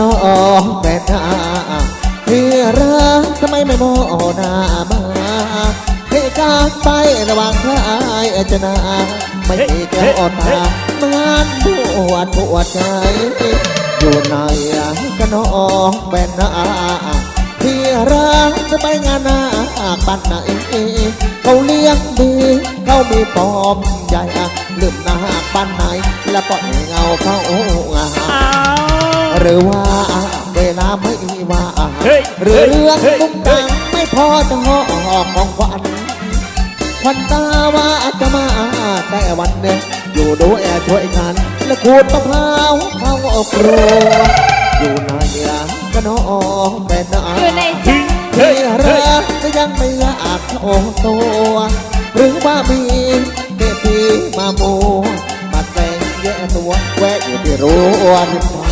น้องแฟนหน้าที่รักทำไมไม่มองหน้ามาเหตุการณ์ไประหว่างทายจะนาไม่มีแก้วตาเหมือนปวดปวดใจอยู่ไหนกันน้องแฟนหน้าที่รักจะไปงานหน้าปันไหนเขาเลี้ยงดีเขามีปอมใหญ่ลืมหน้าปันไหนและปล่อยเงาเขางา หรือว่าเวลาไม่ว่าเฮ้ยหรือเรื่องเฮ้ยตุ้งตังไม่พอจะหอของขวัญควันตาว่าจะมาแต่วันหนึ่งอยู่ด้วยช่วยกันและขูดมะพร้าวเข้าครัวอยู่ในยังกันน้องเป็นนาอยู่ในใจเฮ้ที่ยเฮ้ยรักก็ยังไม่อยากโอ้ตัวหรือว่ามีเทพีมาโมมาแต่งแย่ตัวแวะอยู่ที่รั้วริมทาง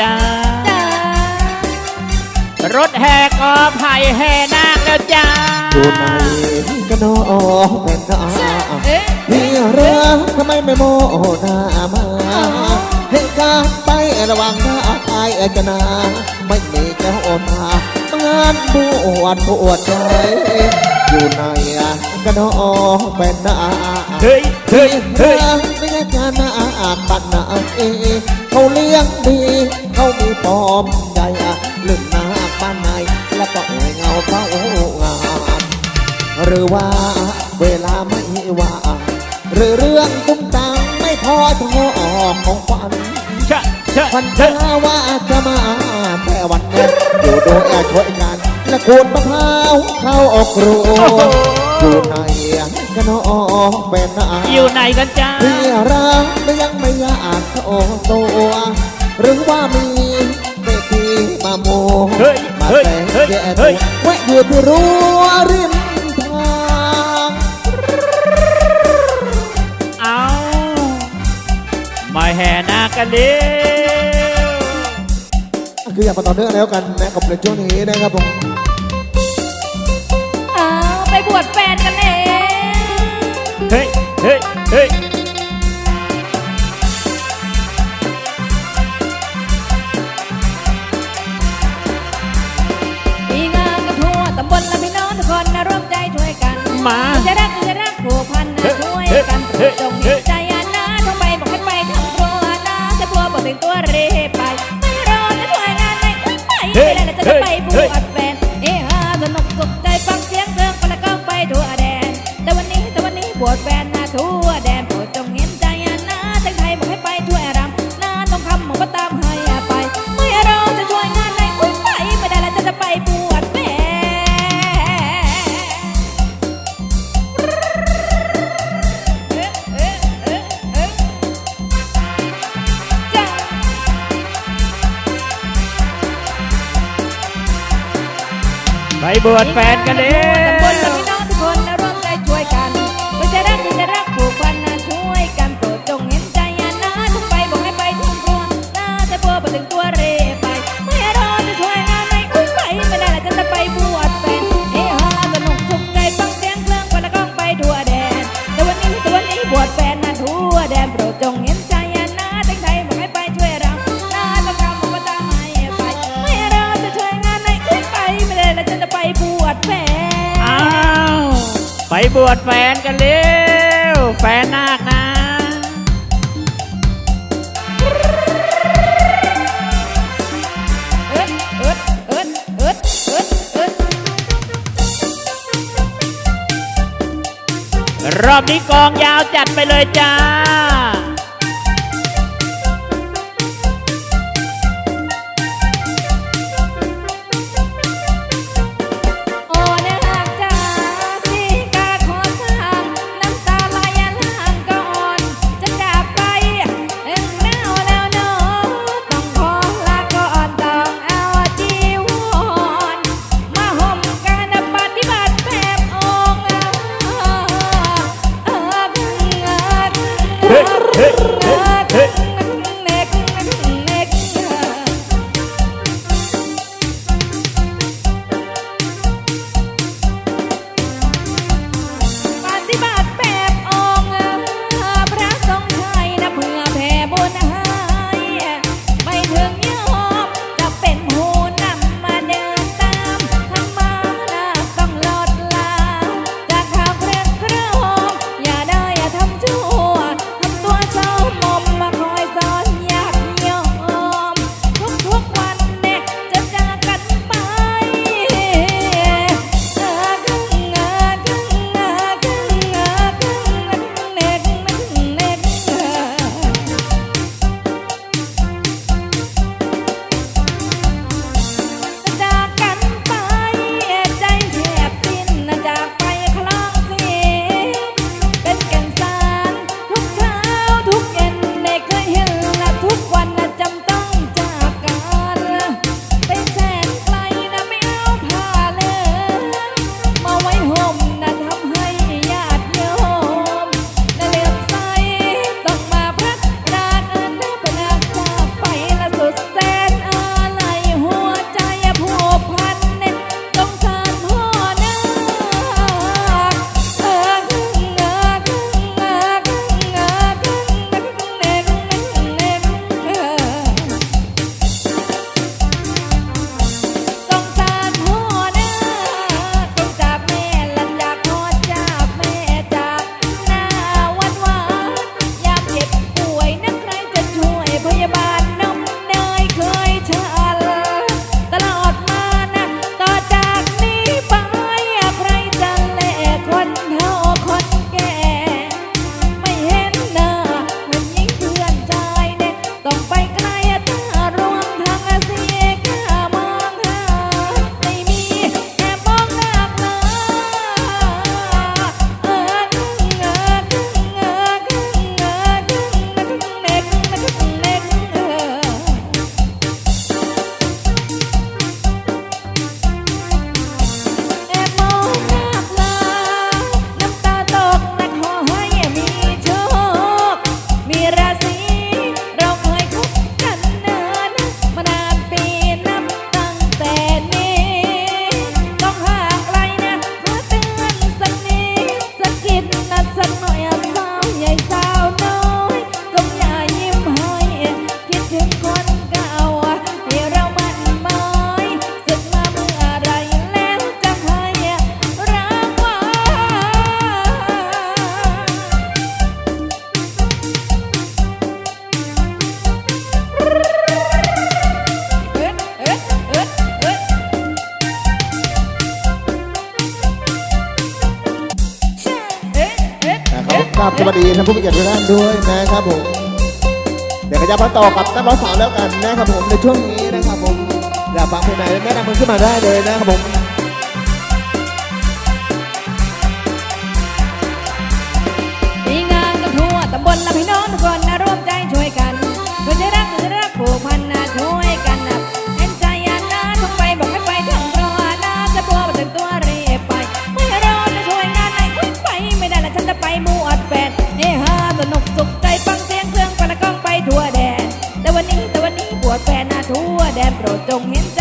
จ้าจ้ารถแห่กอไผ่แห่นาคแล้วจ้าอยู่ไหนกันน้องเป็นนาเอ๊ะที่รักทำไมไม่โมหน้ามาเหตุการณ์ไประหว่างทายจะนาไม่มีเจ้าตางานบวชปวดใจอยู่ไหนกันน้องเป็นนาเฮ้ยเฮ้ยเฮ้ย เลี้ยงนานาปันนาเอ เขาเลี้ยงดี เขามีปอมใหญ่ลืมนาบ้านในและปล่อยเงาเฝ้างานหรือว่าเวลาไม่ว่างหรือเรื่องตุ้มตังไม่พอจะหอของขวัญชะชะพันชะธาว่าจะมาแต่วันนี้อยู่โดยช่วยกันและขูดมะพร้าวเข้าออกครัว อยู่ในกันน้องเป็นนาอยู่ไหนกันจ้าที่รักและยังไม่อยากโอ้ตัวหรือว่ามีเวทีมาโมเฮ้ยมาเฮ้ยแต่งเฮ้ยแย่เฮ้ตัวยแวะอยู่ที่รั้วริมทางเอามาแห่นาคกันเร็วคืออยากมาต่อเนื่องแล้วกันนะกับในช่วงนี้นะครับผมเอาไป บวชแฟนกันเองเฮ้ยเฮ้ยเฮ้ยมีงานกันทั่วตำบลและพี่น้องทุกคนนะร่วมใจช่วยกันมาจะรักจะรักผูกพันนะช่วยกันปลูกจงมีใจอันนะทั้งไปบอกให้ไปทั้งครัวนะจะพัวบอกถึงตัวเรไปไม่รอจะช่วยงานไหนไปไม่ได้แล้วจะไปบวช วันนี้บวชแฟนนะทั่วแดนโปรดจงเห็นใจอันนะทั้งไทยบอกให้ไปช่วยรำนะต้องคำบอกว่าตามให้ไปไม่รอจะช่วยงานไหนอุ้ยไปไม่ได้แล้วจะไปบวชแฟนเอ๊ะเอ๊ะเอ๊ะเอ๊ะจ้าไปบวชแฟนกันเร็ตำบลแบวชแฟนกันเร็ว แฟนนาคนะรอบนี้กองยาวจัดไปเลยจ้า เอ ครับสวัสดีท่านผู้มีเกียรติทุกท่านด้วยนะครับผม เดี๋ยวขยับมาต่อกับนักร้องสาวแล้วกันนะครับผมในช่วงนี้นะครับผมอยากฟังเพลงไหนแนะนำมันขึ้นมาได้เลยนะครับผม นุกสุขใจฟังเสียงเครื่องประกองไปทั่วแดน แต่วันนี้แต่วันนี้ปวดแฟนนะทั่วแดนโปรดจงเห็นใจ